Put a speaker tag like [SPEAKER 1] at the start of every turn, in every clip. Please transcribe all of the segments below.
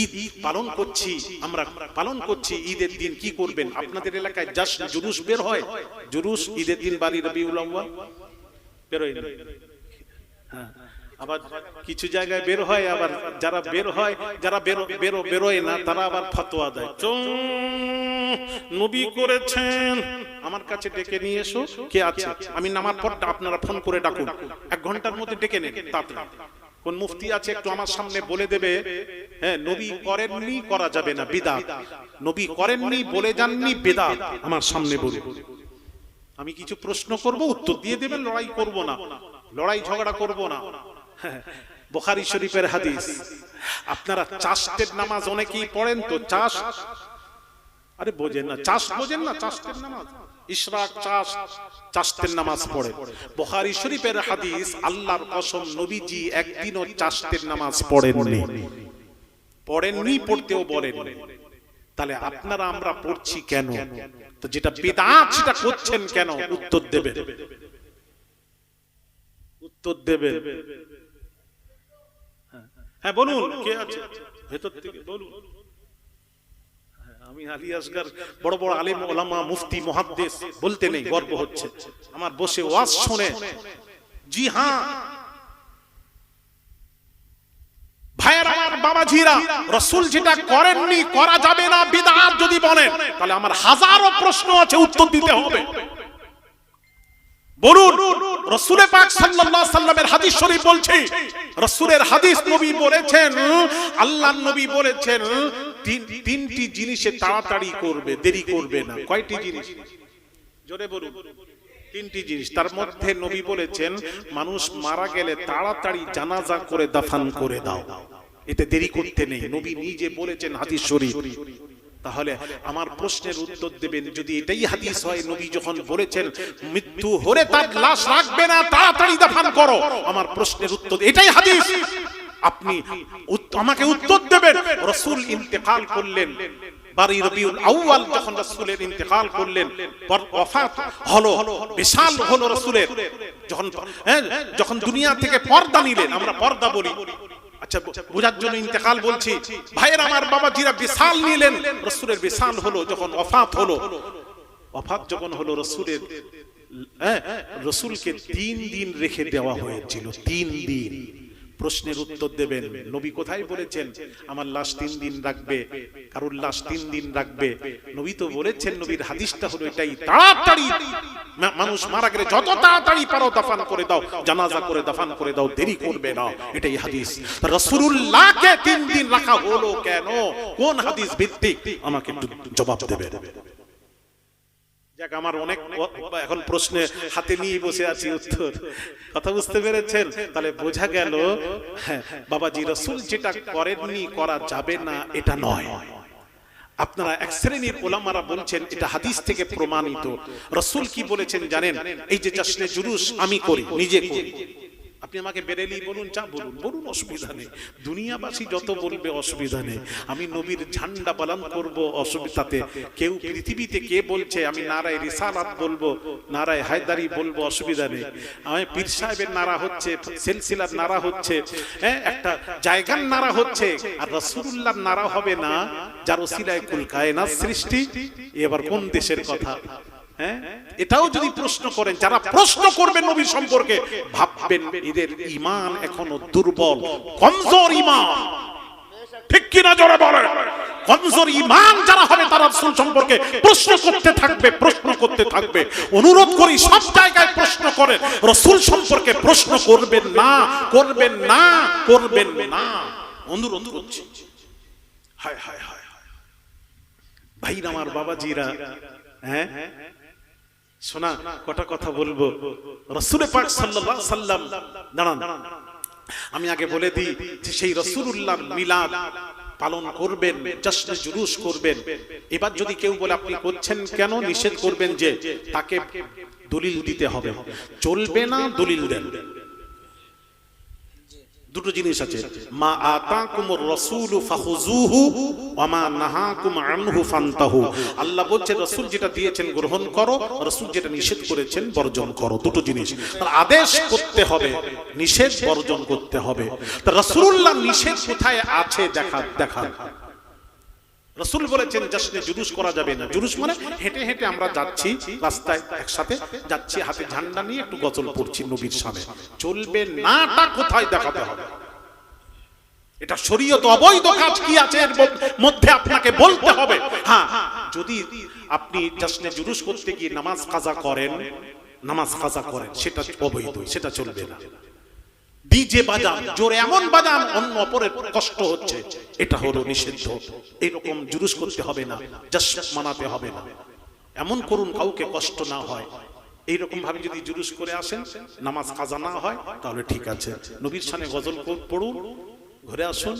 [SPEAKER 1] ঈদ পালন করছি, আমরা পালন করছি, ঈদের দিন কি করবেন? আপনাদের এলাকায় জাস্ট জুলুস বের হয়? জুলুস, ঈদের দিন বাড়ি রবি বেরোয় হ্যাঁ। আবার কিছু জায়গায় বের হয়, আবার যারা বের হয়, যারা বেরো বেরো, বেরোয় না, তারা আবার ফতোয়া দেয়। নবী করেছেন। আমার কাছে ডেকে নিয়ে এসো। কে আছে? আমি নামার পর আপনারা ফোন করে ডাকুন। এক ঘণ্টার মধ্যে ডেকে নেন, তাড়াতাড়ি। কোন মুফতি আছে একটু আমার সামনে বলে দেবে হ্যাঁ নবী করেননি করা যাবে না বিদাত। নবী করেননি বলে যাননি বেদাত আমার সামনে বলুন। আমি কিছু প্রশ্ন করব উত্তর দিয়ে দেবেন লড়াই করব না। লড়াই ঝগড়া করব না। হ্যাঁ, বুখারী শরীফের হাদিস। আপনারা চাষের নামাজ অনেকেই পড়েন তো চাষ? আরে বোঝেন না চাষ বোঝেন না চাষের নামাজ। ইশরাক চাষ, চাষের নামাজ পড়ে। বুখারী শরীফের হাদিস, আল্লাহর কসম নবীজি একদিনও চাষের নামাজ পড়েননি। পড়েননি, পড়তেও বলেন তাহলে আপনারা আমরা পড়ছি কেন? তো যেটা বেদাত, সেটা করছেন কেন? উত্তর দেবেন। উত্তর দেবেন। হ্যাঁ বলুন, কে আছে? ভেতর থেকে বলুন। আমি আলী আসগার বড় বড় ওলামা, মুফতি বলতে নেই, গর্ব হচ্ছে। আমার বসে ওয়াজ জি হ্যাঁ হাজারো প্রশ্ন আছে, উত্তর দিতে হবে। বলুন, রসুলে হাদিস শরীফ বলছে, রসুলের হাদিস নবী বলেছেন আল্লাহ নবী বলেছেন তিনটি জিনিসে তাড়াতাড়ি করবে, দেরি করবে না। কয়টি জিনিস? জোরে বলুন। তিনটি জিনিস। তার মধ্যে নবী বলেছেন, মানুষ মারা গেলে তাড়াতাড়ি জানাজা করে দাফন করে দাও। এতে দেরি করতে নেই। নবী নিজে বলেছেন হাদিস শরীফ। তাহলে আমার প্রশ্নের উত্তর দেবেন। যদি এটাই হাদিস হয়, নবী যখন বলেছেন, মৃত্যু হলে তার লাশ রাখবে না, তাড়াতাড়ি দাফান করো। আমার প্রশ্নের উত্তর এটাই হাদিস। আপনি আমাকে উত্তর দেবেন। রসূল ইন্তেকাল করলেন। হ্যাঁ আচ্ছা ভাইয়ের আমার বাবা জিরা বিশাল নিলেন। রাসূলের বিশাল হলো, যখন ওফাত হলো। ওফাত যখন হলো, রাসূলের হ্যাঁ রসুলকে তিন দিন রেখে দেওয়া হয়েছিল, তিন দিন। প্রশ্নের উত্তর দেবেন। নবী কোথায় বলেছেন, আমার লাশ তিন দিন রাখবে। কারুর লাশ তিন দিন রাখবে? নবী তো বলেছেন, নবীর হাদিসটা হলো এটাই, তাড়াতাড়ি। মানুষ মারা গেলে যত তাড়াতাড়ি পারো দাফান করে দাও, জানাজা করে দাফান করে দাও, দেরি করবে না। এটাই হাদিস। রসুল্লাহকে তিন দিন রাখা হলো কেন? কোন হাদিস ভিত্তিক? আমাকে একটু জবাব দেবে যাক আমার অনেক এখন প্রশ্নে হাতে নিয়ে বসে আছি উত্তর। কথা বুঝতে পেরেছেন? তাহলে বোঝা গেল হ্যাঁ, বাবাজি রসুল যেটা করেননি করা যাবে না এটা নয়। আপনারা এক শ্রেণির ওলামারা বলছেন এটা হাদিস থেকে প্রমাণিত। রসুল কি বলেছেন জানেন? এই যে জাসনে জুলুস আমি করি নিজে করি। আপনি আমাকে বেরেলি বলুন, যা বলুন বলুন অসুবিধা নেই। দুনিয়াবাসী যত বলবে অসুবিধা নেই। আমি নবীর ঝান্ডা পালন করব অসুবিধাতে। কেউ পৃথিবীতে কে বলছে, আমি নারায় রিসালাত বলব, নারায় হায়দারি বলব, অসুবিধা নেই। আমি পীর সাহেবের নারা হচ্ছে, সিলসিলার নারা হচ্ছে হ্যাঁ একটা জায়গার নারা হচ্ছে, আর রসুল্লাহর নারা হবে না, যার ওসিলায় কুল কায়নাত সৃষ্টি। এবার কোন দেশের কথা? এটাও যদি প্রশ্ন করেন, যারা প্রশ্ন করবেন নবী সম্পর্কে, ভাববেন এদের ইমান এখনও দুর্বল। কমজোর ইমান ঠিক কিনা জোরে বলে কমজোর ইমান যারা হবে, তারা রাসূল সম্পর্কে প্রশ্ন করতে থাকবে, প্রশ্ন করতে থাকবে। অনুরোধ করি, সব জায়গায় প্রশ্ন করেন। রসুল সম্পর্কে প্রশ্ন করবেন না করবেন না করবেন না। অনুরোধ করছি। হায় হায় হায় হায়। ভাই আমার বাবাজিরা হ্যাঁ? শোনা, কটা কথা বলব? রসুল পাক সাল্লাল্লাহু সাল্লাম, দাঁড়ান। আমি আগে বলে দিই যে সেই রসুলুল্লাহ মিলাদ পালন করবেন জশ্ন জুলুস করবেন। এবার যদি কেউ বলে, আপনি করছেন কেন? নিষেধ করবেন যে তাকে দলিল দিতে হবে। চলবে না দলিল দেন। দুটো জিনিস আছে। মা আতাকুমুর রসুল ফাখুজুহু ওয়া মা নাহাকুম আনহু ফান্তাহু। আল্লাহ বলছে রাসূল যেটা দিয়েছেন গ্রহণ করো, রাসূল যেটা নিষেধ করেছেন বর্জন করো। দুটো জিনিস। আদেশ করতে হবে, নিষেধ বর্জন করতে হবে। তা রাসূলুল্লাহ নিষেধ কোথায় আছে? দেখা দেখা। রসুল বলেছেন, জাসনে জুলুস করা যাবে না। জুলুস মানে হেঁটে হেঁটে আমরা যাচ্ছি, রাস্তায় একসাথে যাচ্ছি, হাতে ঝান্ডা নিয়ে একটু গজল পড়ছি নবীর সামনে। চলবে নাটা কোথায় দেখাতে হবে? এটা শরীয়ত অবৈধ কাজ কি আছে? এর মধ্যে আপনাকে বলতে হবে। হ্যাঁ যদি আপনি জাসনে জুলুস করতে গিয়ে নামাজ কাজা করেন, নামাজ কাজা করেন, সেটা অবৈধ, সেটা চলবে না। ডিজে বাজান জোরে এমন বাজান অন্য অপরের কষ্ট হচ্ছে। এটা হলো নিষিদ্ধ। এইরকম জুলুস করতে হবে না, জাস্ট মানাতে হবে না। এমন করুন, কাউকে কষ্ট না হয়। এইরকম ভাবে যদি জুলুস করে আসেন, নামাজ কাজা না হয়, তাহলে ঠিক আছে। নবীর সামনে গজল পড়ুন, ঘুরে আসুন।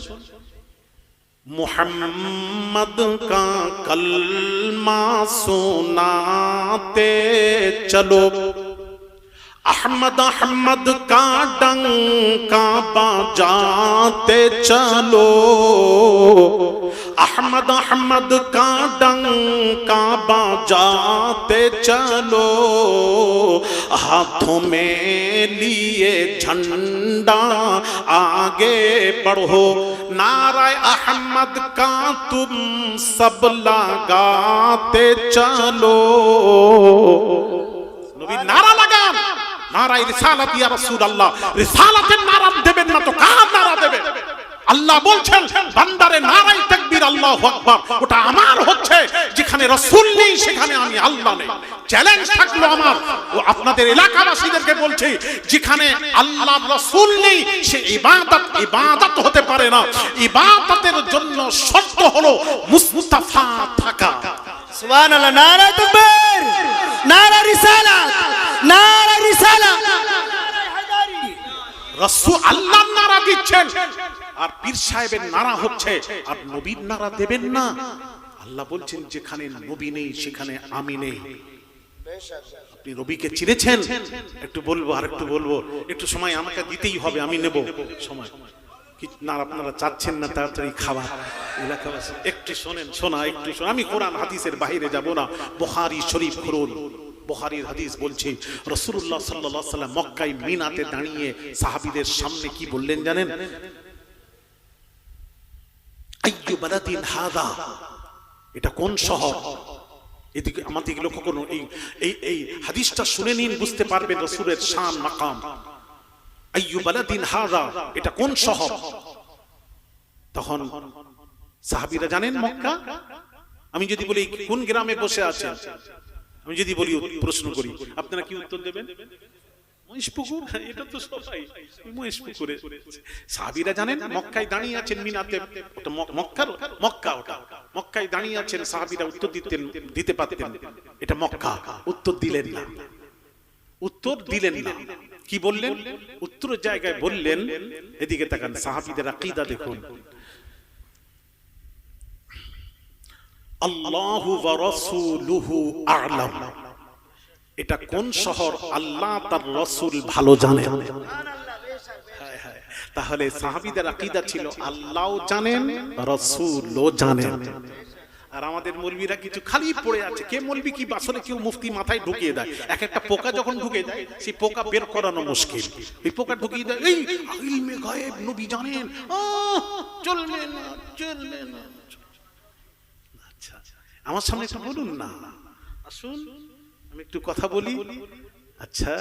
[SPEAKER 1] মোহাম্মদ কা কলমা সোনাতে চলো। अहमद अहमद का डंग का बजाते चलो अहमद अहमद का डंग का बजाते चलो हाथों में लिए झंडा आगे बढ़ो नाराय अहमद का तुम सब लगाते चलो नारा নারা লাগান নারাই রিসালাত ইয়া রাসূলুল্লাহ। রিসালাতের নারা দেবেন না তো কার নারা দেবে? আল্লাহ বলছেন, বান্দারে নারাই তাকবীর, আল্লাহু আকবার। ওটা আমার হচ্ছে, যেখানে রাসূল নেই, সেখানে আমি আল্লাহ নেই। চ্যালেঞ্জ থাকল আমার। ও আপনাদের এলাকাবাসীদেরকে বলছি, যেখানে আল্লাহ রাসূল নেই, সে ইবাদত ইবাদত হতে পারে না। ইবাদতের জন্য শর্ত হলো মুস্তাফা থাকা।
[SPEAKER 2] সুবহান আল্লাহ নারা তাকবীর নারা রিসালাত নারা
[SPEAKER 1] আল্লাহ নারা দিচ্ছেন। আর পীর সাহেবের নারা হচ্ছে, আর নবীর নারা দেবেন না। আল্লাহ বলছেন, যেখানে নবী নেই, সেখানে আমি নেই। আপনি রবিকে চিনেছেন? একটু বলব, আর একটু বলব। একটু সময় আমাকে দিতেই হবে, আমি নেব। সময়। না, আপনারা চাচ্ছেন না তাড়াতাড়ি খাবার? এলাকাবাসী, একটু শোনেন, শোনা, একটু আমি কোরআন, হাদিসের বাইরে যাব না। বুখারী শরীফ খুলুন বুখারীর হাদিস বলছে, রাসূলুল্লাহ সাল্লাল্লাহু সাল্লাম মক্কায় মিনাতে দাঁড়িয়ে সাহাবীদের সামনে কি বললেন জানেন? এটা কোন শহর? এদিকে আমার দিকে লক্ষ্য করুন, এই এই এই হাদিসটা শুনে নিন, বুঝতে পারবেন রাসূলের শান মাকাম। আইয়ু বালাদিন হাদা, এটা কোন শহর? তখন সাহাবীরা জানেন মক্কা? আমি যদি বলি, কোন গ্রামে বসে আছেন? আমি যদি বলি প্রশ্ন করি, আপনারা কি উত্তর দেবেন? এটা মক্কা উত্তর উত্তর দিলেন না। উত্তর কি বললেন? উত্তরের জায়গায় বললেন, এদিকে তাকান, সাহাবীদের আকীদা দেখুন। আল্লাহু এটা কোন শহর? আল্লাহ তার রাসূল ভালো জানেন। তাহলে সাহাবীদের আকীদা ছিল আল্লাহও জানেন, রাসূলও জানেন। আর আমাদের মৌলবীরা কিছু খালি পড়ে আছে। কে মৌলবী কি আসলে কেউ মুফতি মাথায় ঢুকিয়ে দেয়? এক একটা পোকা যখন ঢুকে যায়, সেই পোকা বের করানো মুশকিল। এই পোকা ঢুকিয়ে দেয়, এই, ইলমে গায়েব নবী জানেন। চলবে না চলবে না। আমার সামনে একটু বলুন না। আসুন আমি একটু কথা বলি। আচ্ছা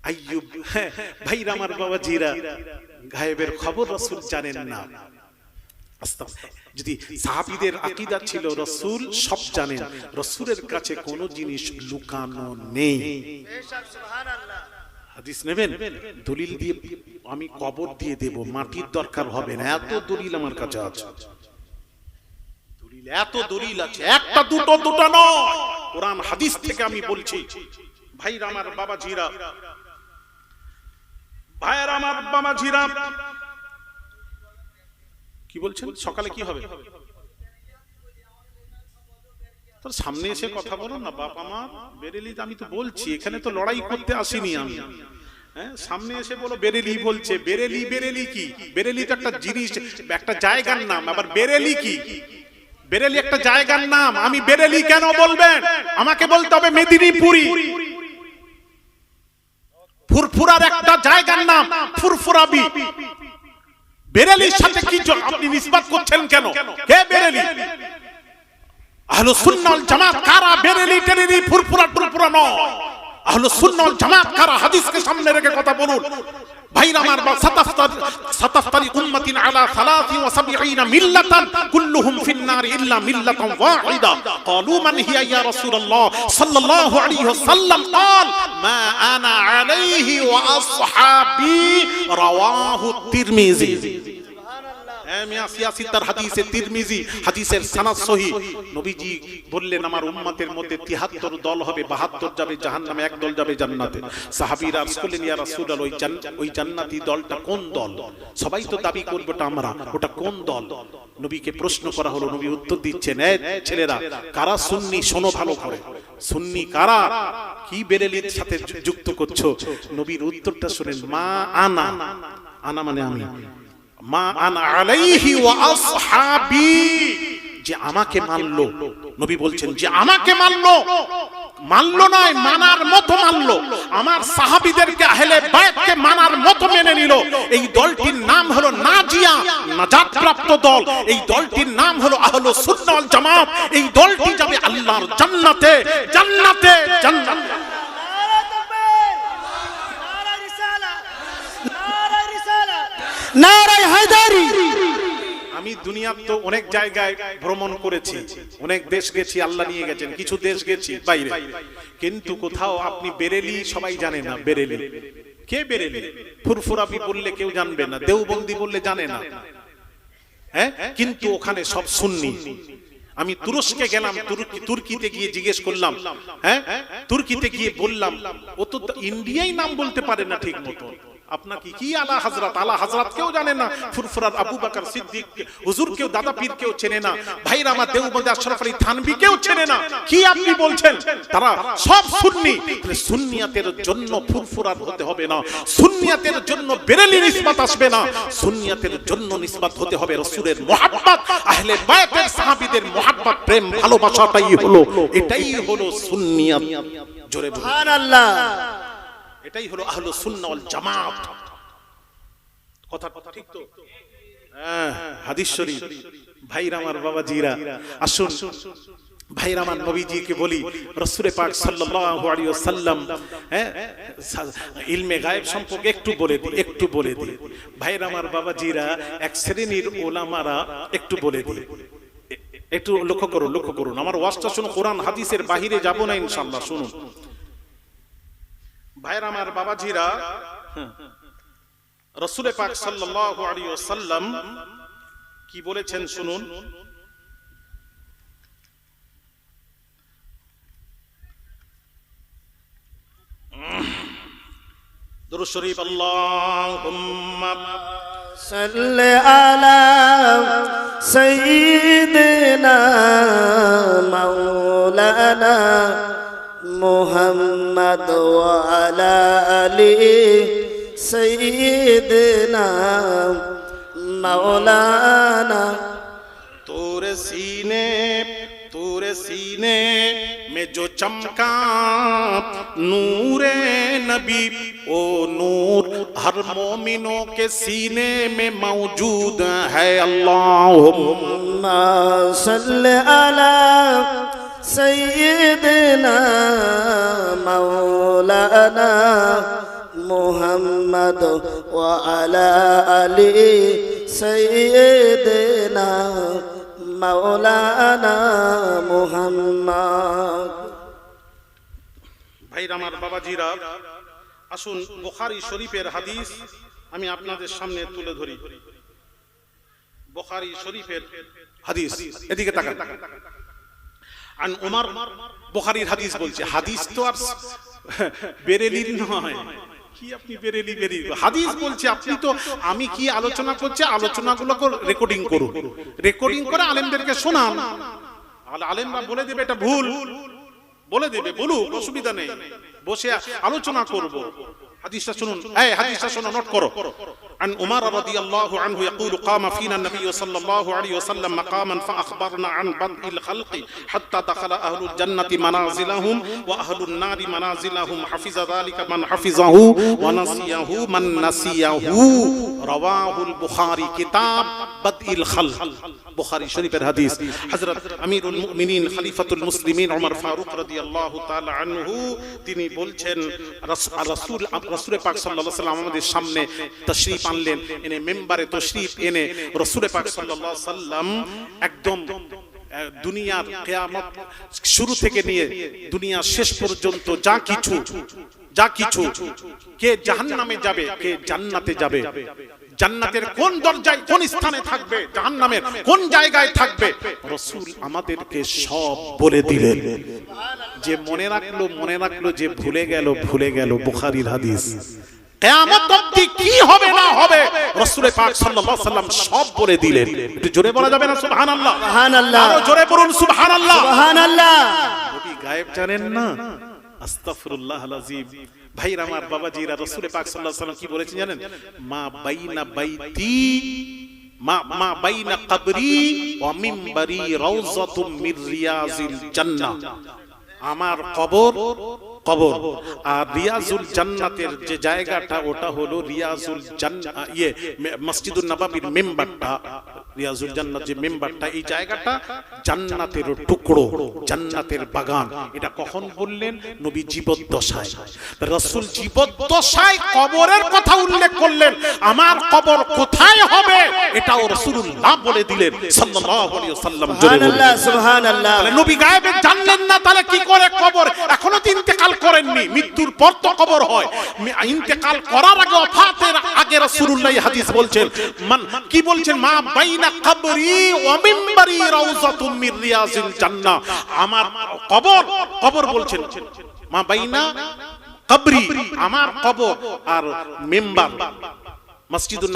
[SPEAKER 1] আইয়ুব হ্যাঁ, ভাইরা আমার বাবা জিরা গায়েবের খবর রসুল জানেন না। যদি সাহাবীদের আকীদা ছিল রসুল সব জানেন। রসুলের কাছে কোনো জিনিস লুকানো নেই। হাদিস নেবেন। দলিল দিয়ে আমি কবর দিয়ে দেব মাটির দরকার হবে না। এত দলিল আমার কাছে আছে। দলিল এত দলিল আছে। একটা দুটো দুটো নয়। কোরআন হাদিস থেকে আমি বলছি। ভাইরা আমার বাবা জিরা ভাইয়ের আমার বাবা জিরা কি বলছেন? সকালে কি হবে? তোর সামনে এসে কথা বলো না বাপ আমার। বেরেলি আমি তো বলছি এখানে তো লড়াই করতে আসিনি আমি। হ্যাঁ সামনে এসে বলো বেরেলি বলছে বেরেলি বেরেলি কি? বেরেলি তো একটা জিনিস একটা জায়গার নাম আবার বেরেলি কি? বেরেলি একটা জায়গার নাম। আমি বেরেলি কেন বলবেন? আমাকে বলতে হবে মেদিনীপুরি। ফুরফুরার একটা জায়গার নাম ফুরফুরাবি বেরেলির সাথে কি আপনি নিসবাত করছেন কেন? কে বেরেলি? আহলে সুন্নাল জামাত কারা বেরেলি টেরেলি ফুরফুরা টুরফুরা নয়? আহলে সুন্নাল জামাত কারা হাদিসকে সামনে রেখে কথা বলুন। ভাইরা আমার বা সাতাফতার সাতাফতারি উম্মাতিন আলা সালাসি ওয়া সাবঈনা মিল্লাতান কুল্লুহুম ফিন নার ইল্লা মিল্লাতান ওয়াহিদা قالوا من هي يا رسول الله صلى الله عليه وسلم قال ما انا عليه واصحابي رواه الترمذي হ্যাঁ, মিয়া সিয়াসি হাদিসে তিরমিজি, হাদিসের সানাদ নবীজি বললেন, আমার মধ্যে 73 দল হবে 72 যাবে যাবে দলটা কোন দল? সবাই তো দাবি করবে ওটা আমরা, ওটা কোন দল? নবীকে প্রশ্ন করা হলো, নবী উত্তর দিচ্ছেন ছেলেরা, কারা সুন্নি শোনো ভালো করে? সুন্নি কারা? কি বেরেলির সাথে যুক্ত করছ? নবীর উত্তরটা শুনেন, মা আনা। আনা মানে আমি। মা আনা আলাইহি ওয়া আসহাবি, যে আমাকে মানলো। নবী বলছেন, যে আমাকে মানলো। মানলো নয়, মানার মতো মানলো। আমার সাহাবীদেরকে আহলে বাইতকে মানার মতো মেনে নিল। এই দলটির নাম হলো নাজিয়া নাজাত প্রাপ্ত দল। এই দলটির নাম হলো আহলে সুন্নাহ ওয়াল জামাত। এই দলটি যাবে আল্লাহর জান্নাতে জান্নাতে জান্নাতে
[SPEAKER 2] নারা তাকবীর নারা রিসালাত নারা রিসালাত নারা হায়দারি।
[SPEAKER 1] আমি দুনিয়ার তো অনেক জায়গায় ভ্রমণ করেছি, অনেক দেশ গেছি, আল্লাহ নিয়ে গেছেন, কিছু দেশ গেছি, বাইরে। কিন্তু কোথাও আপনি বেরেলি সবাই জানে না, বেরেলি। কে বেরেলি? ফুরফুরাবি বললে কেউ জানবে না, দেওবন্দি বললে জানে না। হ্যাঁ? কিন্তু ওখানে সব সুন্নি। আমি তুরস্কে গেলাম তুর্কি তুর্কিতে গিয়ে জিজ্ঞেস করলাম হ্যাঁ? তুর্কিতে গিয়ে বললাম, ও তো ইন্ডিয়াই নাম বলতে পারে না ঠিক মতো আপনার কি আলা হাজরাত আলা হাজরাত কেউ জানে না। ফুরফুরার আবু বাকর সিদ্দিক হুজুর কেউ দাদা পীর কেউ চেনে না। ভাইরা আমার দেওবন্দে আশরাফ আলী থানবি কেউ চেনে না। কি আপনি বলছেন? তারা সব সুন্নি। সুন্নিয়াতের জন্য ফুরফুরার হতে হবে না। সুন্নিয়াতের জন্য বেরেলি নিসবাত আসবে না। সুন্নিয়াতের জন্য নিসবাত হতে হবে রাসূলের মুহাব্বত। আহলে বায়াতের সাহাবীদের মুহাব্বত প্রেম ভালোবাসাটাই হলো এটাই হলো সুন্নিয়াত। জোরে
[SPEAKER 2] সুবহানাল্লাহ
[SPEAKER 1] এটাই হলো আহলে সুন্নাহ ওয়াল জামাত। কথা ঠিক তো? হ্যাঁ হাদিস শরীফ। ভাইরা আমার বাবা জিরা আসুন। ভাইরা আমার নবীজিকে বলি, রসুলে পাক সাল্লাল্লাহু ওয়াসাল্লাম হ্যাঁ ইলমে গায়েব সম্পর্কে একটু বলে দিই, একটু বলে দিই। ভাইরা আমার বাবা জিরা এক শ্রেণির ওলামারা একটু বলে দিই। একটু লক্ষ্য করুন লক্ষ্য করুন। আমার ওয়াজটা শুনুন, কোরআন হাদিসের বাহিরে যাব না ইনশাআল্লাহ, শুনুন। ভাইরা আমার বাবাজিরা রসুলে পাক সাল্লাল্লাহু আলাইহি ওয়াসাল্লাম কি বলেছেন শুনুন দুরূদ শরীফ আল্লাহুম্মা
[SPEAKER 2] صل على سيدنا مولانا मोहम्मद वाला अली सईदना मौलाना
[SPEAKER 1] तूर सीने तूर सीने में जो चमका नूरे नबी ओ नूर हर मोमिनों के सीने में मौजूद है। अल्लाह
[SPEAKER 2] सल्ला سيدنا مولانا محمد وعلى آله سيدنا مولانا محمد
[SPEAKER 1] ভাইরা আমার বাবাজিরা আসুন বুখারী শরীফের হাদিস আমি আপনাদের সামনে তুলে ধরি বুখারী শরীফের হাদিস এদিকে তাকান আন উমার বুখারীর হাদিস বলছে, হাদিস তো আর বেরেলির নয়। কি আপনি হাদিস বলছে, আপনি তো, আমি কি আলোচনা রেকর্ডিং রেকর্ডিং করে বলে দেবে, এটা ভুল। বলে দেবে অসুবিধা নেই। বসে আলোচনা করব। হাদিসটা শুনুন এই হাদিসটা শুনো নোট করো عن عمر رضي الله عنه يقول قام فينا النبي صلى الله عليه وسلم مقاما فأخبرنا عن بدء الخلق حتى دخل أهل الجنة منازلهم وأهل النار منازلهم حفظ ذلك من حفظه ونسيه من نسيه رواه البخاري كتاب بدء الخلق বুখারী শরীফের হাদিস হযরত আমিরুল মুমিনিন খলিফাতুল মুসলিমিন ওমর ফারুক রাদিয়াল্লাহু তাআলা আনহু তিনি বলছেন রাস- রাসূল রাসূল পাক সাল্লাল্লাহু সাল্লাম আমাদের সামনে তশরিফ আনলেন, এনে মেম্বারে তশরিফ এনে রসুরে পাক সাল্লাম একদম দুনিয়ার কেয়ামত শুরু থেকে নিয়ে দুনিয়া শেষ পর্যন্ত যা কিছু যা কিছু, কে জাহান্নামে যাবে, কে জান্নাতে যাবে। জান্নাতের কোন দরজায় কোন স্থানে থাকবে জাহান্নামের কোন জায়গায় থাকবে রসুল আমাদেরকে সব বলে দিলেন। যে মনে রাখল মনে রাখল যে ভুলে গেল ভুলে গেল বুখারীর হাদিস। কিয়ামত অবধি কি হবে না হবে রাসূল পাক সাল্লাল্লাহু আলাইহি সাল্লাম সব বলে দিলেন। একটু জোরে বলা যাবে না? সুবহানাল্লাহ।
[SPEAKER 2] সুবহানাল্লাহ।
[SPEAKER 1] আরও জোরে বলুন সুবহানাল্লাহ।
[SPEAKER 2] সুবহানাল্লাহ।
[SPEAKER 1] নবী গায়েব জানেন না? আস্তাগফিরুল্লাহ আলাজিম ভাইর আমার বাবাজিরা রাসূল পাক আলাইহি সাল্লাম কি বলেছেন জানেন? মা বাইনা বাইতি, মা মা বাইনা কবরি ওয়া মিম্বারি রাউযাতুম মির রিয়াজিল আমার কবর কবর। আর রিয়াজুল জান্নাতের যে জায়গাটা, ওটা হলো রিয়াজুল জান্নাত ইয়ে মে- মসজিদুন নববীর মেম্বারটা। রিয়াজুল জান্নাত যে মেম্বারটা এই জায়গাটা জান্নাতের টুকরো জান্নাতের বাগান। এটা কখন বললেন নবী জীবদ্দশায়। রাসূল জীবদ্দশায় কবরের কথা উল্লেখ করলেন। আমার কবর কোথায় হবে? এটাও রাসূলুল্লাহ বলে দিলেন। সাল্লাল্লাহু আলাইহি ওয়াসাল্লাম জোরে বলুন।
[SPEAKER 2] সুবহানাল্লাহ সুবহানাল্লাহ।
[SPEAKER 1] নবী গায়েবে জানলেন না তাহলে কি করে কবর? এখনও তো ইন্তেকাল করেননি। মৃত্যুর পর তো কবর হয়। ইন্তেকাল করার আগে ওফাতের আগে রাসূলুল্লাহ হাদিস বলছেন। মান কি বলছেন? মা বাইনা কবরি মির রিয়াজিল জান্নাহ। আমার কবর কবর বলছেন। মা বাইনা কবরি আমার কবর আর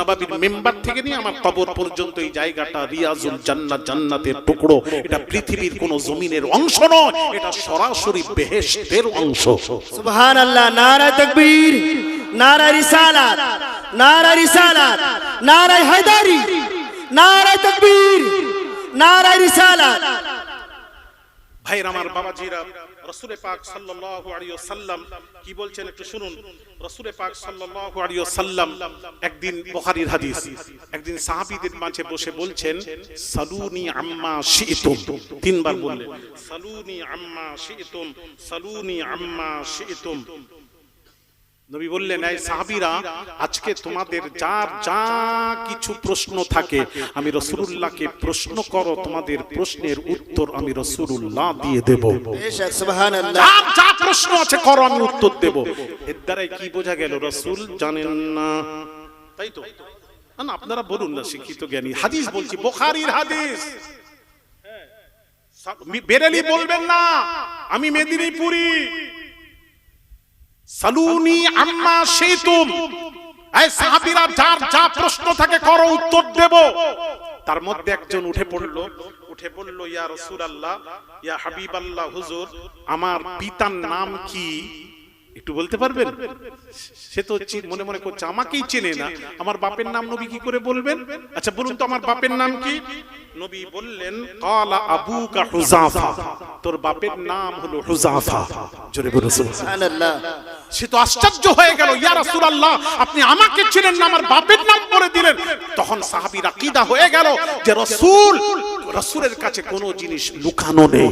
[SPEAKER 1] নবাবির মেম্বার থেকে নিয়ে আমার কবর পর্যন্ত এই জায়গাটা রিয়াজুল জান্নাত জান্নাতের টুকরো। এটা পৃথিবীর কোন জমিনের অংশ নয়, এটা সরাসরি বেহেশতের অংশ।
[SPEAKER 2] সুবহানাল্লাহ নারা তাকবীর নারা রিসালাত নারা রিসালাত নারা নারা তাকবীর নারা রিসালাত
[SPEAKER 1] ভাইর আমার বাবাজিরা, রসুলে পাক সাল্লাল্লাহু আলাইহি ওয়াসাল্লাম কি বলছেন একটু শুনুন। রসুলে পাক সাল্লাল্লাহু আলাইহি ওয়াসাল্লাম একদিন বুখারীর হাদিস, একদিন সাহাবীদের মাঝে বসে বলছেন, সালুনি আম্মা শি'তুম। তিনবার বললেন, সালুনি আম্মা শি'তুম, সালুনি আম্মা শি'তুম। নবী বললেন এই সাহাবীরা আজকে তোমাদের যার যা কিছু প্রশ্ন থাকে আমি রসুলুল্লাহকে প্রশ্ন করো তোমাদের প্রশ্নের উত্তর আমি রসুলুল্লাহ দিয়ে দেব।
[SPEAKER 2] বেশক সুবহানাল্লাহ।
[SPEAKER 1] যার যা প্রশ্ন আছে করো আমি উত্তর দেব। এর দ্বারাই কি বোঝা গেল রসুল জানেন না? তাই তো? না, না আপনারা বলুন না শিক্ষিত জ্ঞানী। হাদিস বলছি বোখারির হাদিস। বেরেলি বলবেন না আমি মেদিনীপুরি। সালুনি আম্মা সেইতুম এই সাহাবীরা যার যা প্রশ্ন থাকে করো উত্তর দেব। তার মধ্যে একজন উঠে পড়ল উঠে বলল ইয়া রাসূলুল্লাহ ইয়া হাবিবাল্লাহ হুজুর আমার পিতার নাম কি? একটু বলতে পারবেন? সে তো মনে মনে করছে আমাকেই চেনে না। আমার বাপের নাম নবী কি করে বলবেন? আচ্ছা বলুন তো আমার বাপের নাম কি? নবী বললেন কালা আবুকা হুজাফা। তোর বাপের নাম হলো হুজাফা। জোরে বলুন সুবহানাল্লাহ।
[SPEAKER 2] সুবহানাল্লাহ
[SPEAKER 1] সে তো আশ্চর্য হয়ে গেল ইয়া রাসূলুল্লাহ আপনি আমাকে চিনেন না আমার বাপের নাম করে দিলেন। তখন সাহাবীর আকীদা হয়ে গেল যে রাসূল রাসূলের কাছে কোনো জিনিস লুকানো নেই।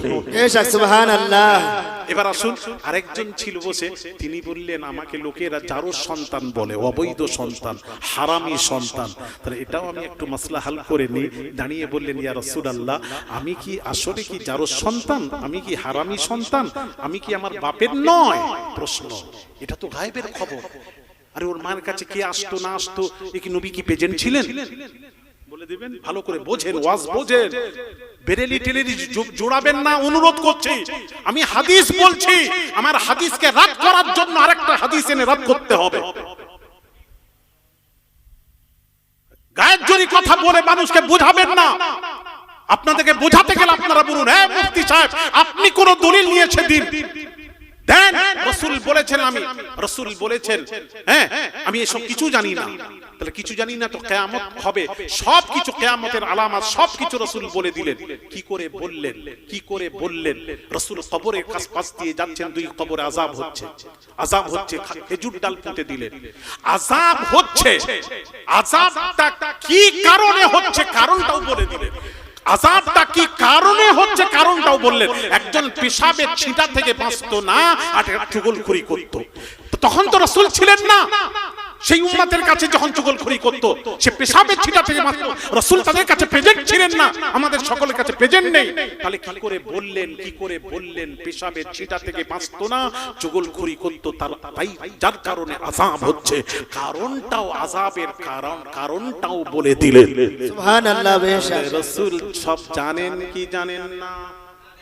[SPEAKER 1] এবার আসুন আরেকজন ছিল বসে। তিনি বললেন আমাকে লোকেরা যারো সন্তান বলে অবৈধ সন্তান হারামি সন্তান। তাহলে এটাও আমি একটু মশলা হাল করে নিই। দাঁড়িয়ে বললেন ইয়া রসুল রাসূলুল্লাহ আমি কি আসলে কি যারো সন্তান? আমি কি হারামি সন্তান? আমি কি আমার বাপের নয়? প্রশ্ন। এটা তো গায়েবের খবর। আরে ওর মায়ের কাছে কে আসতো না আসতো? এ কি নবী কি প্রেজেন্ট ছিলেন? বলে দিবেন ভালো করে বোঝেন ওয়াজ বোঝেন। বেরেলি জোড়াবেন না অনুরোধ করছি। আমি হাদিস বলছি আমার হাদিসকে রাদ করার জন্য আরেকটা হাদিস এনে রাদ করতে হবে। গায়ের জন্য কথা বলে মানুষকে বোঝাবেন না। আপনাদেরকে বোঝাতে গেলে আপনারা বলুন হ্যাঁ মুফতি সাহেব আপনি কোন দলিল নিয়েছে দিন দেন, রসুল বলেছেন আমি। রসুল বলেছেন হ্যাঁ আমি এসব কিছু জানি না। তাহলে কিছু জানি না তো কেয়ামত হবে। সব কিছু কেয়ামতের আলামত সব কিছু রসুল বলে দিলেন। কি করে বললেন? কি করে বললেন? রসুল কাছ পাশ দিয়ে যাচ্ছেন, দুই কবরে আজাব হচ্ছে। আজাব হচ্ছে খেজুর ডাল পুঁতে দিলেন। আজাব হচ্ছে। আজাবটা কি কারণে হচ্ছে? কারণটাও বলে দিলেন। আজাবটা কি কারণে হচ্ছে? কারণটাও বললেন। একজন পেশাবের ছিটা থেকে বাঁচতো না, আর চুগলখড়ি করতো। তখন তো রসুল ছিলেন না। সেই উম্মাদের কাছে যখন চুগলখড়ি করতো সে পেশাবের ছিটা থেকে বাঁচতো রসুল তাদের কাছে প্রেজেন্ট ছিলেন না আমাদের সকলের কাছে প্রেজেন্ট নেই। তাহলে কি করে বললেন কি করে বললেন পেশাবের ছিটা থেকে বাঁচতো না? চুগলখড়ি করতো তার তাই যার কারণে আজাব হচ্ছে। কারণটাও আজাবের কারণ কারণটাও বলে দিলেন।
[SPEAKER 2] সুবহান আল্লাহ
[SPEAKER 1] রসুল সব জানেন কি জানেন না?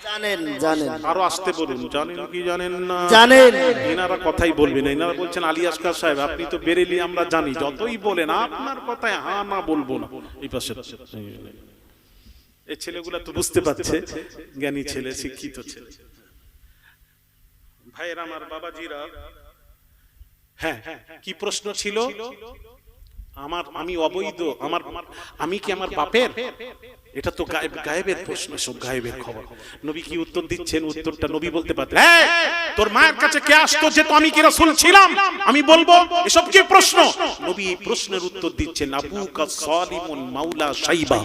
[SPEAKER 2] জানেন। জানেন।
[SPEAKER 1] আরও আসতে বলুন জানেন কি জানেন না?
[SPEAKER 2] জানেন।
[SPEAKER 1] এনারা কথাই বলবেন এনারা বলছেন আলী আসকার সাহেব আপনি তো বেরেলি আমরা জানি যতই বলেন আপনার কথায় হা না বলব না। এই পাশে এই ছেলেগুলা তো বুঝতে পারছে জ্ঞানী ছেলে শিক্ষিত ছেলে। ভাইয়ের আমার বাবাজিরা হ্যাঁ কি প্রশ্ন ছিল? আমার আমি অবৈধ আমার আমি কি আমার বাপের? এটা তো গায়েব গায়েবের প্রশ্ন সব গায়েবের খবর। নবী কি উত্তর দিচ্ছেন? উত্তরটা নবী বলতে পারতেন। "এই, তোর মায়ের কাছে কে আসতো যে তো আমি কি রাসূল ছিলাম? আমি বলব এসব কি প্রশ্ন? নবী এই প্রশ্নের উত্তর দিচ্ছেন। আবুকা সালিমুন মাওলা সাইবা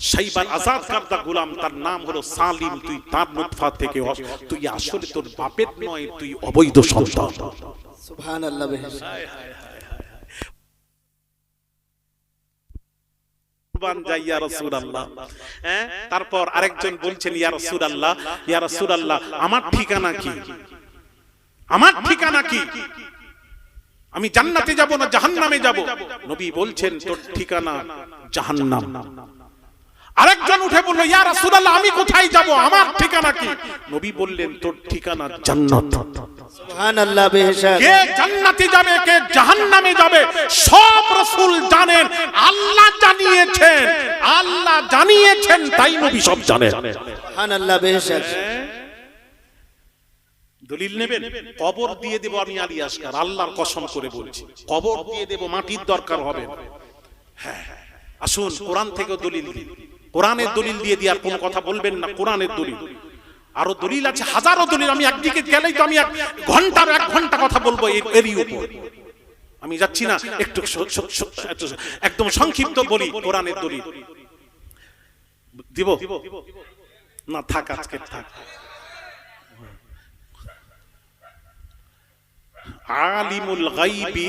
[SPEAKER 1] সাইবার আজাদ কারদা গোলাম তার নাম হলো সালিম। তুই তার নুতফা থেকে হস। তুই আসলে তোর বাপের নয় তুই অবৈধ সন্তান।
[SPEAKER 2] সুবহান আল্লাহ বেশক
[SPEAKER 1] হ্যাঁ? তারপর আরেকজন বলছেন, ইয়া রাসূলুল্লাহ ইয়া রাসূলুল্লাহ, আমার ঠিকানা কি? আমার ঠিকানা কি? আমি জান্নাতে যাব না জাহান্নামে যাব? নবী বলছেন, তোর ঠিকানা জাহান্নাম। আরেকজন উঠে বলল ইয়া রাসূলুল্লাহ আমি কোথায় যাব? আমার ঠিকানা কি? নবী বললেন তোর ঠিকানা জান্নাত।
[SPEAKER 2] সুবহান আল্লাহ বেশক
[SPEAKER 1] কে জান্নাতে যাবে কে জাহান্নামে যাবে সব রাসূল জানেন আল্লাহ জানিয়েছেন আল্লাহ জানিয়েছেন তাই নবী সব জানেন।
[SPEAKER 2] সুবহান আল্লাহ বেশক
[SPEAKER 1] দলিল নেবেন? কবর দিয়ে দেব আমি আলী আসকার আল্লাহর কসম করে বলছি। কবর দিয়ে দেব মাটির দরকার হবে না। হ্যাঁ আসুন কোরআন থেকে দলিল দিন কোরআনের দলিল দিয়ে দিয়ে আর কোনো কথা বলবেন না, কোরআনের দলিল। আরও দলিল আছে, হাজারো দলিল, আমি একদিকে গেলেই তো আমি এক ঘণ্টার এক ঘণ্টা কথা বলব এরই উপর। আমি যাচ্ছি না, একটু একদম সংক্ষিপ্ত বলি কোরআনের দলিল। দিব? না, থাক আজকে, থাক। আলিমুল গাইবি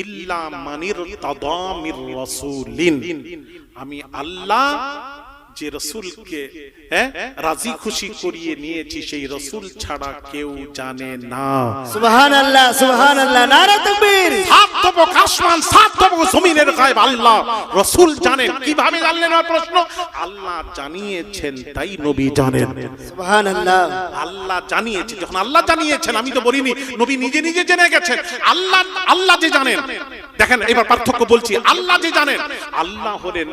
[SPEAKER 1] ইল্লা মানির তাদামির রাসূলিন। আমি আল্লাহ যে রসুলকে হ্যাঁ রাজি খুশি করিয়ে নিয়েছি সেই রসুল ছাড়া কেউ জানে না।
[SPEAKER 2] সুবহান আল্লাহ সুবহান আল্লাহ নারা তাকবীর।
[SPEAKER 1] সাত তবক আসমান সাত তবক জমিনের গায়েব আল্লাহ। রসুল জানেন কীভাবে জানলেন আমার প্রশ্ন? আল্লাহ জানিয়েছেন তাই নবী জানেন।
[SPEAKER 2] সুবহান আল্লাহ
[SPEAKER 1] আল্লাহ জানিয়েছে যখন আল্লাহ জানিয়েছেন আমি তো বলিনি নবী নিজে নিজে জেনে গেছেন। আল্লাহ আল্লাহ যে জানেন। দেখেন এবার পার্থক্য বলছি। আল্লাহ যে জানেন আল্লাহ হলেন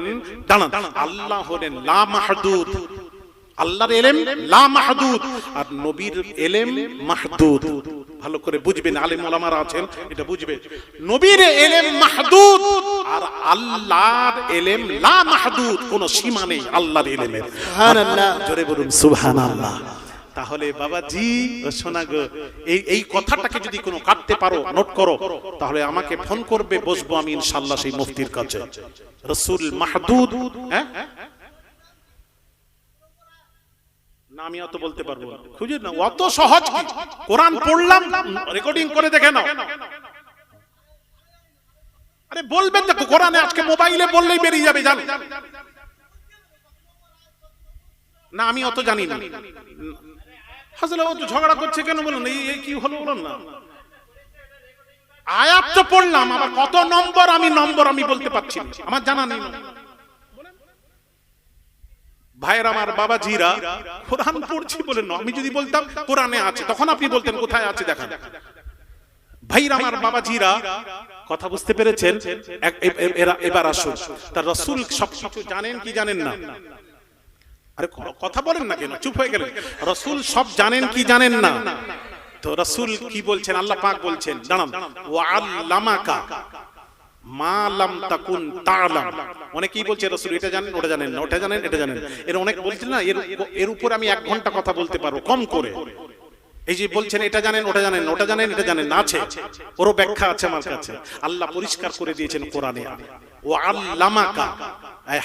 [SPEAKER 1] দাঁড়ান আল্লাহ হলেন লা মাহদুদ। আল্লাহর এলেম লা মাহদুদ। আর নবীর এলেম মাহদুদ। ভালো করে বুঝবেন আলেম ওলামারা আছেন এটা বুঝবে। নবীর এলেম মাহদুদ আর আল্লাহর এলেম লা মাহদুদ। কোন সীমা নেই আল্লাহর এলেমের।
[SPEAKER 2] সুবহান আল্লাহ
[SPEAKER 1] জোরে বলুন সুবহানাল্লাহ। তাহলে বাবাজি শোনা গো, এই এই কথাটাকে যদি কোনো কাটতে পারো, নোট করো, তাহলে আমাকে ফোন করবে, বসবো আমি ইনশাআল্লাহ সেই মুফতির কাছে। রসুল মাহদুদ হ্যাঁ? না, আমি অত বলতে পারব খুঁজে না অত সহজ কোরআন পড়লাম, রেকর্ডিং করে দেখে আরে বলবেন আজকে মোবাইলে বললেই বেরিয়ে যাবে না, আমি অত জানি না। হাজলা ও তো ঝগড়া করছে কেন বলুন? এই কি হলো বলুন না। আয়াত তো পড়লাম, আবার কত নম্বর আমি নম্বর আমি বলতে পারছি আমার জানা নেই। ভাইয়ের, আমার বাবা জিরা কোরআন পড়ছি বলে না আমি যদি বলতাম কোরআনে আছে, তখন আপনি বলতেন কোথায় আছে দেখান। ভাইরা আমার বাবা জিরা কথা বুঝতে পেরেছেন? এবার আসুন। তার রসুল সবকিছু জানেন কি জানেন না? আরে কথা বলেন না কেন? চুপ হয়ে গেলেন। রসুল সব জানেন কি জানেন না? তো রসুল কি বলছেন? আল্লাহ পাক বলছেন, দাঁড়ান। তাকুন তা'লাম। অনেকেই এটা জানেন, ওটা জানেন না, ওটা জানেন, এটা জানেন। অনেক বলছেন না, এর এর উপর আমি এক ঘণ্টা কথা বলতে পারব, কম করে। এই যে বলছেন, এটা জানেন, ওটা জানেন ওটা জানেন, এটা জানেন আছে। ব্যাখ্যা আছে আল্লাহ পরিষ্কার করে দিয়েছেন কোরআনে। ও আল্লামাকা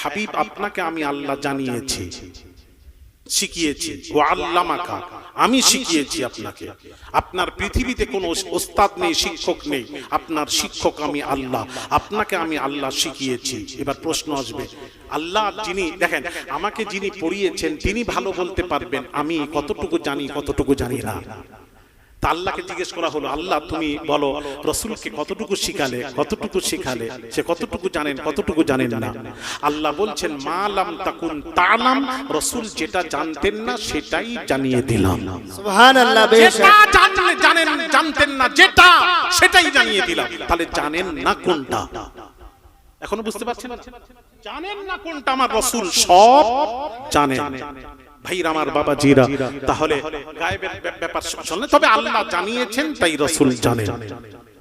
[SPEAKER 1] হাবিব, আপনাকে আমি আল্লাহ জানিয়েছি, শিখিয়েছি। ও আল্লামাকা, আমি শিখিয়েছি আপনাকে। আপনার পৃথিবীতে কোনো ওস্তাদ নেই, শিক্ষক নেই। আপনার শিক্ষক আমি আল্লাহ, আপনাকে আমি আল্লাহ শিখিয়েছি। এবার প্রশ্ন আসবে, আল্লাহ যিনি, দেখেন, আমাকে যিনি পড়িয়েছেন, তিনি ভালো বলতে পারবেন, আমি কতটুকু জানি কতটুকু জানি না। তা আল্লাহকে জিজ্ঞেস করা হলো আল্লাহ তুমি বলো রসুলকে কতটুকু শিখালে কতটুকু শিখালে? সে কতটুকু জানেন কতটুকু জানেন না? আল্লাহ বলছেন মালাম তাকুন তালাম রসুল যেটা জানতেন না সেটাই জানিয়ে দিলাম। যেটা জানেন জানতেন না যেটা সেটাই জানিয়ে দিলাম। তাহলে জানেন না কোনটা? এখনও বুঝতে পারছেন? জানেন না কোনটা আমার রসুল? সব জানেন। ভাইরা আমার বাবা জিরা তাহলে গায়েবের ব্যাপার শুনলে। তবে আল্লাহ জানিয়েছেন তাই রসুল জানেন।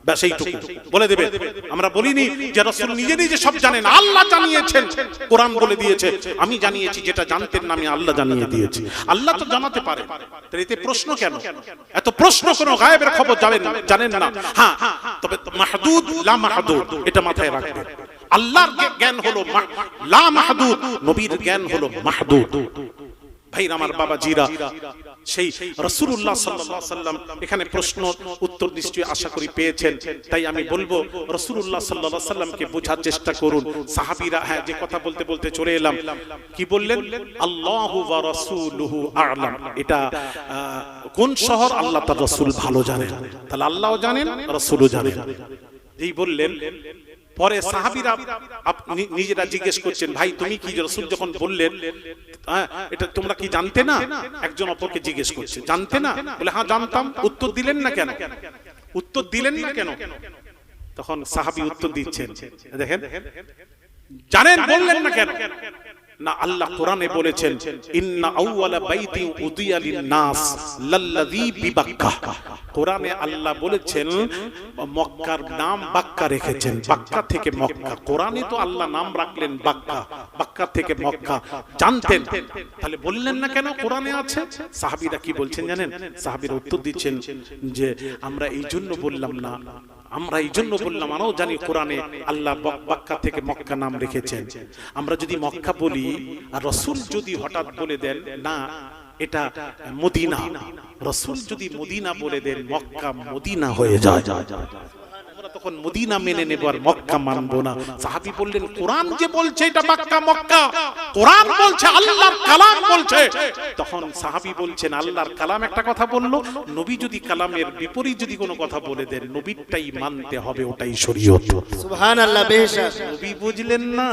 [SPEAKER 1] ব্যাস এইটুকু। বলে দেবে আমরা বলিনি যে রসুল নিজে নিজে সব জানেন আল্লাহ জানিয়েছেন কোরআন বলে দিয়েছে আমি জানিয়েছি যেটা জানতেন না আমি আল্লাহ জানিয়ে দিয়েছি। আল্লাহ তো জানাতে পারে। এতে প্রশ্ন কেন? এত প্রশ্ন কোন গায়েবের খবর জানেন জানেন না। হ্যাঁ তবে মাহদুদ লা মাহদুদ এটা মাথায় রাখবেন আল্লাহর জ্ঞান হলো লা মাহদুদ নবীর জ্ঞান হলো মাহদুদ। ভাই আমার বাবা জিরা সেই রসুল্লাহ সাল্লাল্লাহু সাল্লাম এখানে প্রশ্ন উত্তর নিশ্চয়ই আশা করি পেয়েছেন। তাই আমি বলব রসুল্লাহ সাল্লাল্লাহু সাল্লামকে বোঝার চেষ্টা করুন। সাহাবীরা হ্যাঁ যে কথা বলতে বলতে চলে এলাম। কি বললেন? আল্লাহু ওয়া রাসূলুহু আ'লাম। এটা আহ, কোন শহর? আল্লাহ তার রসুল ভালো জানেন। তাহলে আল্লাহও জানেন রসুলও জানেন। এই বললেন পরে সাহাবিরা নিজেরা জিজ্ঞেস করছেন ভাই তুমি কি রসুল যখন বললেন হ্যাঁ এটা তোমরা কি জানতে না? একজন অপরকে জিজ্ঞেস করছে জানতে না? বলে হ্যাঁ জানতাম উত্তর দিলেন না কেন? উত্তর দিলেন না কেন? তখন সাহাবি উত্তর দিচ্ছেন। দেখেন? জানেন বললেন না কেন? না আল্লাহ কোরআনে বলেছেন, ইন্না আউওয়ালা বাইতি উদিয়া লিন-নাস লাল্লাযী বিবাক্কা। কোরআনে আল্লাহ বলেছেন, মক্কার নাম বাক্কা রেখেছেন, বাক্কা থেকে মক্কা। কোরআনে তো আল্লাহ নাম রাখলেন বাক্কা বাক্কা থেকে মক্কা। জানতেন। তাহলে বললেন না কেন কোরআনে আছে? সাহাবীরা কি বলছেন জানেন? সাহাবীরা উত্তর দিচ্ছেন যে, আমরা এই জন্য বললাম না আমরা এই জন্য বললাম আমরাও জানি কোরআনে আল্লাহ বক- বাক্কা থেকে মক্কা নাম রেখেছেন। আমরা যদি মক্কা বলি, আর রসুল যদি হঠাৎ বলে দেন, না, এটা মদিনা। রসুল যদি মদিনা বলে দেন, মক্কা মদিনা হয়ে যায়। আমরা তখন মদিনা মেনে নেব আর মক্কা মানবো না। সাহাবী বললেন কোরআন যে বলছে এটা মক্কা মক্কা। কোরআন বলছে আল্লাহর কালাম বলছে। তখন সাহাবী বলছেন আল্লাহর কালাম একটা কথা বলল। নবী যদি কালামের বিপরীত যদি কোনো কথা বলে দেন নবীরটাই মানতে হবে ওটাই শরীয়ত।
[SPEAKER 2] সুবহানাল্লাহ বেশ
[SPEAKER 1] নবী বুঝলেন না।